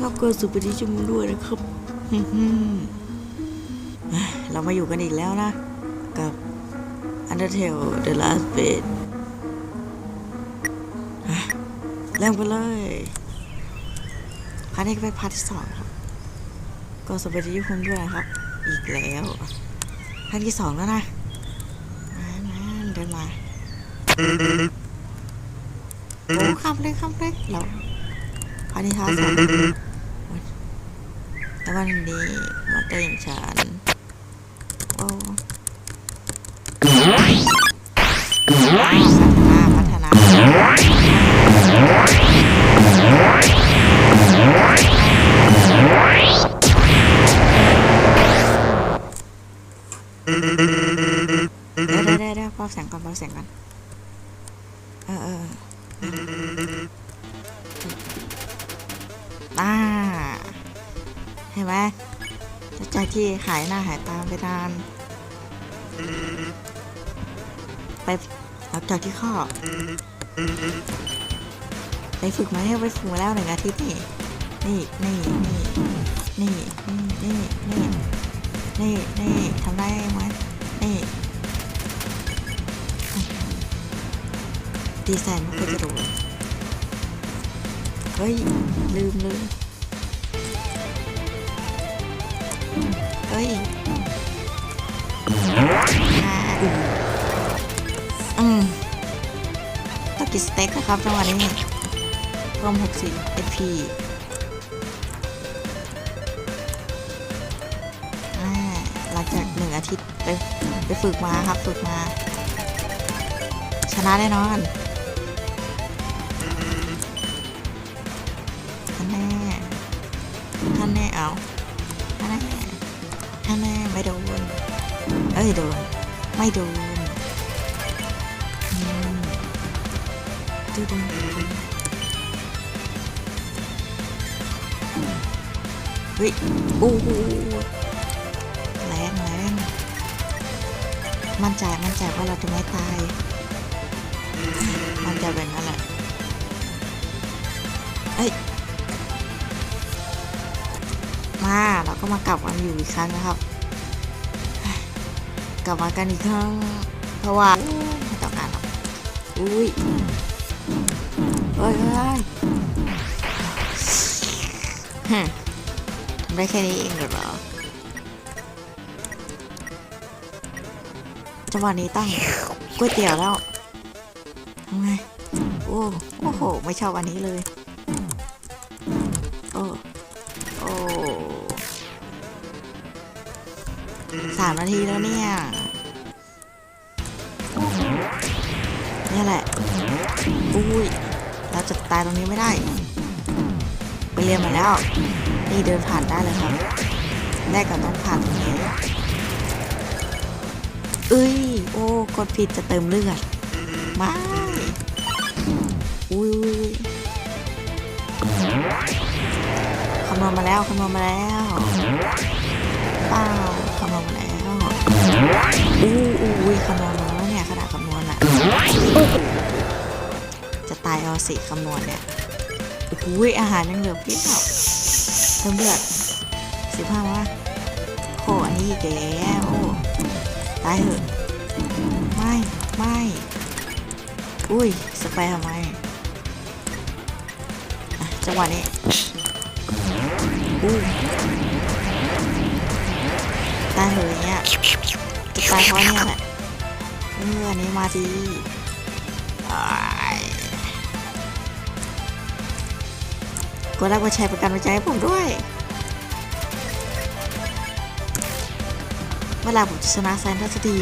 ครับก็สุปฏิชุมด้วยนะครับเรามาอยู่กันอีกแล้วนะ กับ Undertale The Last Blade อะเริ่มกันเลยพาร์ทนี้ก็เป็นพาร์ทที่สองครับ ก็สวัสดีทุกคนด้วยนะครับ อีกแล้วพาร์ทที่สองแล้วนะมามาเดินมาโอ้คำเลยคำเลยเราพาร์ทที่ท้าสอง แล้ววันนี้มอนเตอร์อย่งฉันโอ้พัฒนาพัฒนาได้ได้ได้พอแสงก่อนพอแสงก่อน ที่หายหน้าหายตาไปนาน ไปหลังจากที่ข้อไปฝึกมาแล้ไปฝึกมาแล้วหนึ่งอาทิตย์นี่ นี่นี่นี่นี่นี่นี่นี่นี่ทำได้ไหมนี่ดีไซน์ไม่ค่อยจะรู้เฮ้ย ลืมลืม เฮ้ยอืมต้องกินสเต็กนะครับจังหวะนี้รวม60 SP อ่าหลังจากหนึ่งอาทิตย์ไปไปฝึกมาครับ ฝึกมา ชนะแน่นอนท่านแน่ท่านแน่เอา ท่านแน่ไม่โดน เอ้ยโดน ไม่โดนดูดูดูเฮ้ยโอ้โหแรงแรงมั่นใจมั่นใจว่าเราจะไม่ตาย มันจะเป็นนั่นแหละเอ้ย มาเราก็มากลับกันอยู่อีกครั้งนะครับ กลับมากันอีกครั้งเพราะว่าไม่ต้องการอกอุ้ยเฮ้ยเฮ้ยฮะทำได้แค่นี้เองเหรอจังหวะนี้ตั้งก๋วยเตี๋ยวแล้วทำไงโอ้โอ้โห ไม่ชอบอันนี้เลย โอ้ โอ้ สามนาทีแล้วเนี่ย นี่แหละ อุ้ย เราจะตายตรงนี้ไม่ได้ ไปเรียนมาแล้ว นี่เดินผ่านได้เลยครับแรกก็ต้องผ่านตรงนี้เอ้ย โอ้ กดผิดจะเติมเลือดม่อุ้ยอุ้ยคำนวณมาแล้วคำนวณมาแล้วเปล่า คำนวณมาแล้วอู้อู้คำนวณแล้วเนี่ยขนาดคำนวณอะจะตายเอาสิคำนวณเนี่ยอุ้ยอาหารยังเหลือเพียบเติมเลือดสิบห้าวะโหอันนี้อีกแล้ตายเถอะไม่ไม่อุ้ยสไปร์ทำไมอะจังหวะนี้อู้ ตายเหยเนี่ยจะตายเพราะเนี่ยแหละเอออันนี้มาดีกดไลค์กดแชร์ประกันไว้ใจให้ผมด้วย เวลาผมชนะแซนทัสที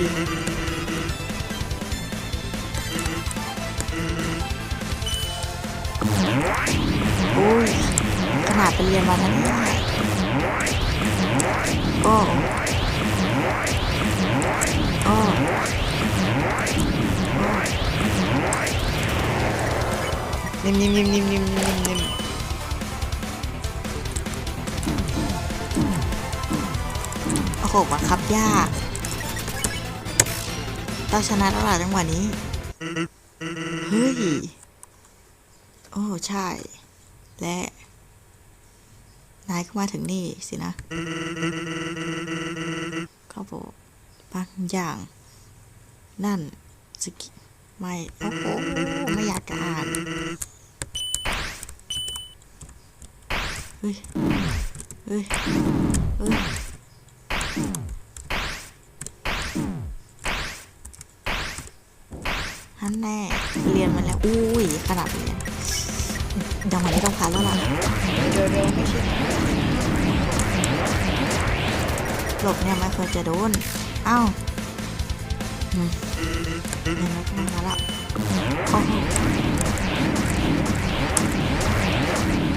โอ้ยขนาดไปเรียนมานั้นเนี่ย นิ่มนิ่มนิ่มนิ่มนิ่มนิ่มนิ่มโอ้โหบังคับยากต้องชนะตลอดจังหวะนี้ เฮ้ย โอ้ใช่ และ นายก็มาถึงนี่สินะเขาบอกบางอย่าง นั่นสกิไม่ โอ้โห ไม่อยากอ่าน เฮ้ย เฮ้ย เฮ้ยฮันแน่ เรียนมาแล้ว อุ้ย ขนาดเรียนจังหวะนี้ต้องผ่าแล้วล่ะเดี๋ยวเดี๋ยวไม่ใช่หลบเนี่ยไม่ควรจะโดน เอ้าอืมเนไหมพมาแล้วโอ้โห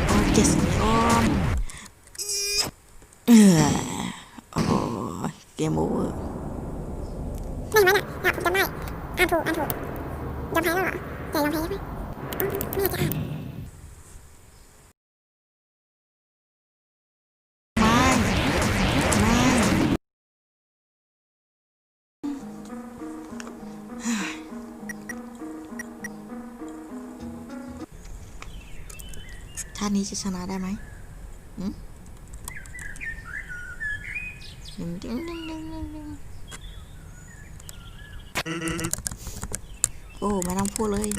โอ้เจ็ดสิบ เออโอ้เกมโอเวอร์ไม่ไหมเนี่ยอยากผมจะไม่อ่านถูกอ่านถูกยอมแพ้แล้วเหรอแต่ยอมแพ้ใช่ไหมไม่อยากจะอ่าน ท่านี้จะชนะได้ไหมดึงดึงดึงดึงดึงโอ้ไม่ต้องพูดเลย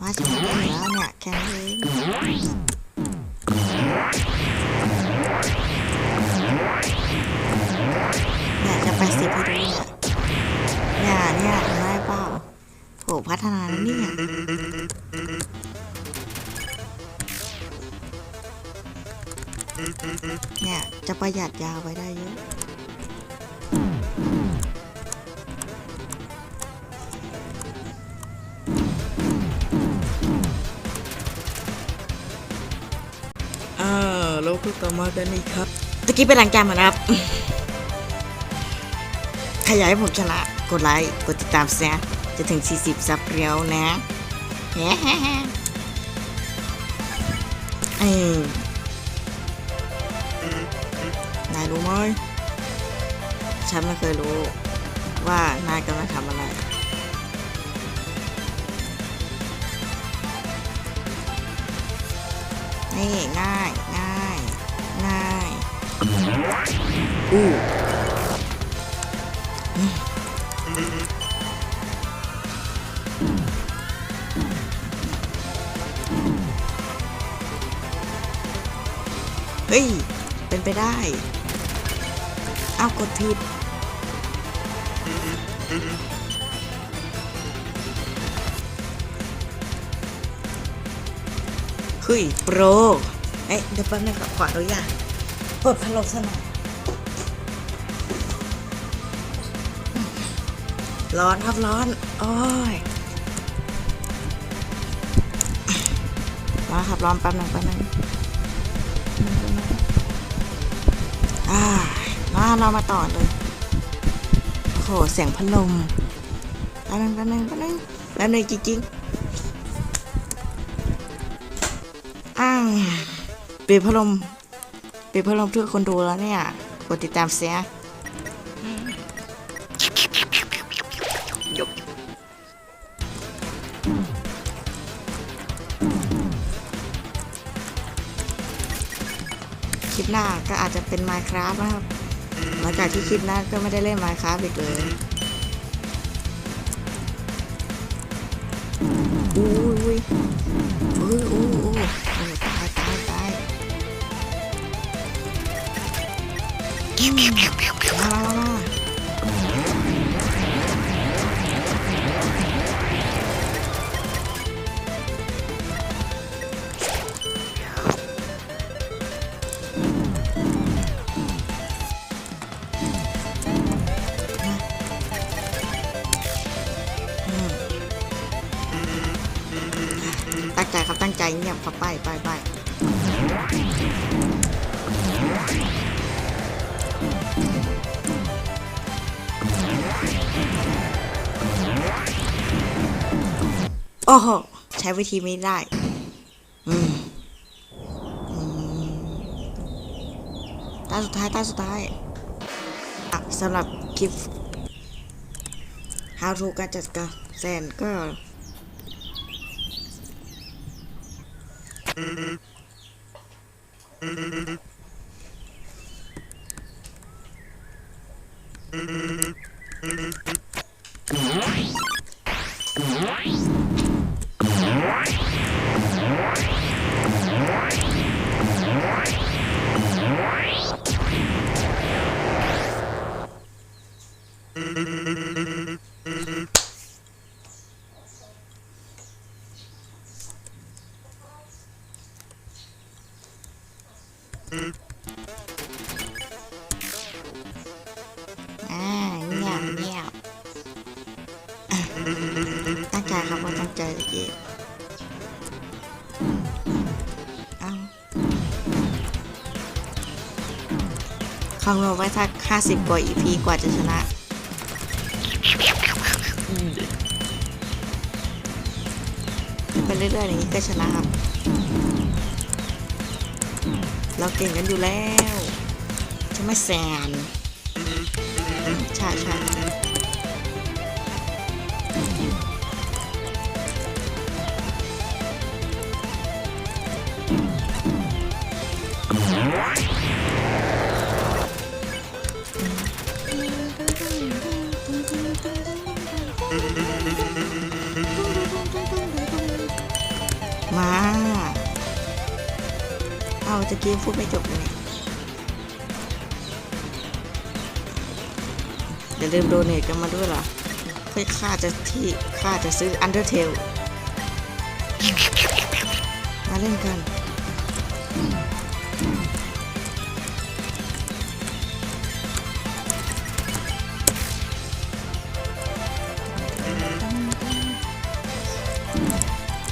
มาชนะแล้วเนี่ยแค่นี้เองเนี่ยจะไปสิบให้ดูเนี่ย โหพัฒนาแล้วเนี่ยเนี่ย จะประหยัดยาไว้ได้เยอะอ่าเราก็กลับมากันอีกครับ ตะกี้เป็นหลังจานมานะครับ ขยายผมชนะ กดไลค์ กดติดตามเสีย จะถึง 40 ซับเรียวนะแฮ่เอ้ยนายรู้ไหมฉันไม่เคยรู้ว่านายกำลังทำอะไรนี่ง่ายง่ายง่ายอู้ ฮ้ย เป็นไปได้เอากดผิดเฮ้ยโปรเอ้ยเดี๋ยวแป๊บนึงขอขออนุญาตเปิดพัดลมซะหน่อยร้อนครับร้อน โอ้ย ร้อนครับร้อนแป๊บนึงแป๊บนึง อ่ามาเรามาต่อเลยโอ้โหเสียงพัดลมแป๊บนึงแป๊บนึงแป๊บนึงแป๊บนึงจริงๆอ้าวปิดพัดลมปิดพัดลมเพื่อคนดูแล้วเนี่ย กดติดตามเสีย คลิปหน้าก็อาจจะเป็น Minecraft นะครับ หลังจากที่คลิปหน้าก็ไม่ได้เล่น Minecraft อีกเลยอุ้ยอุ้ยอุ้ยอู้โอ้ตายตายตายมามามา ตั้งใจครับตั้งใจเงียบครับไปไปไปโอ้โหใช้วิธีไม่ได้ อืมตาสุดท้ายตาสุดท้ายสำหรับคลิป How to การจัดการแซนก็ Thank you. คำนวณไว้ถ้าค่าสิบกว่า EP กว่าจะชนะไปเรื่อยๆอย่างนี้ก็ชนะครับ เราเก่งกันอยู่แล้วใช่ไหมแซนใช่ใช่ พูดไม่จบเลยอย่าลืมโดเนทกันมาด้วยล่ะเพื่อค่าจะที่ค่าจะซื้อ Undertale มาเล่นกัน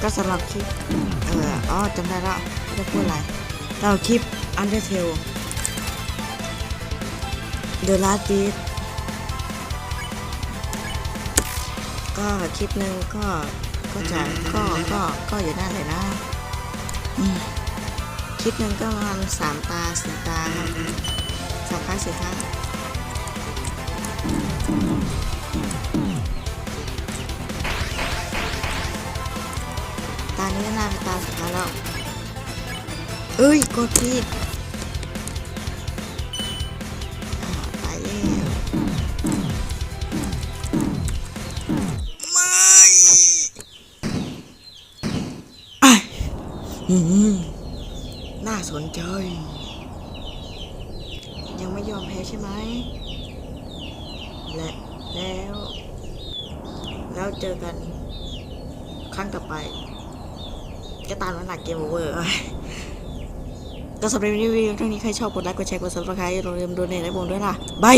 ก็สำหรับคลิป เอออ๋อจำได้แล้วจะพูดอะไร เราคลิป Undertale The Last Beat ก็คลิปหนึ่งก็ก็จะก็ก็ก็อยู่นั่นเลยนะคลิปหนึ่งก็ประมาณสามตาสี่ตาสามครั้งสี่ครั้งตานี้น่าเป็นตาสุดท้ายแล้ว เอ้ยกดผิดไปแล้วไม่อะอืมน่าสนใจ ยังไม่ยอมแพ้ใช่ไหม และแล้ว แล้วเจอกันครั้งต่อไป ก็ตามนั้นหนักเกมโอเวอร์ ก็สำหรับรีวิวเท่านี้ใครชอบกดไลค์กดแชร์กดซับสไครต์อย่าลืมโดเนทให้ผมด้วยล่ะบาย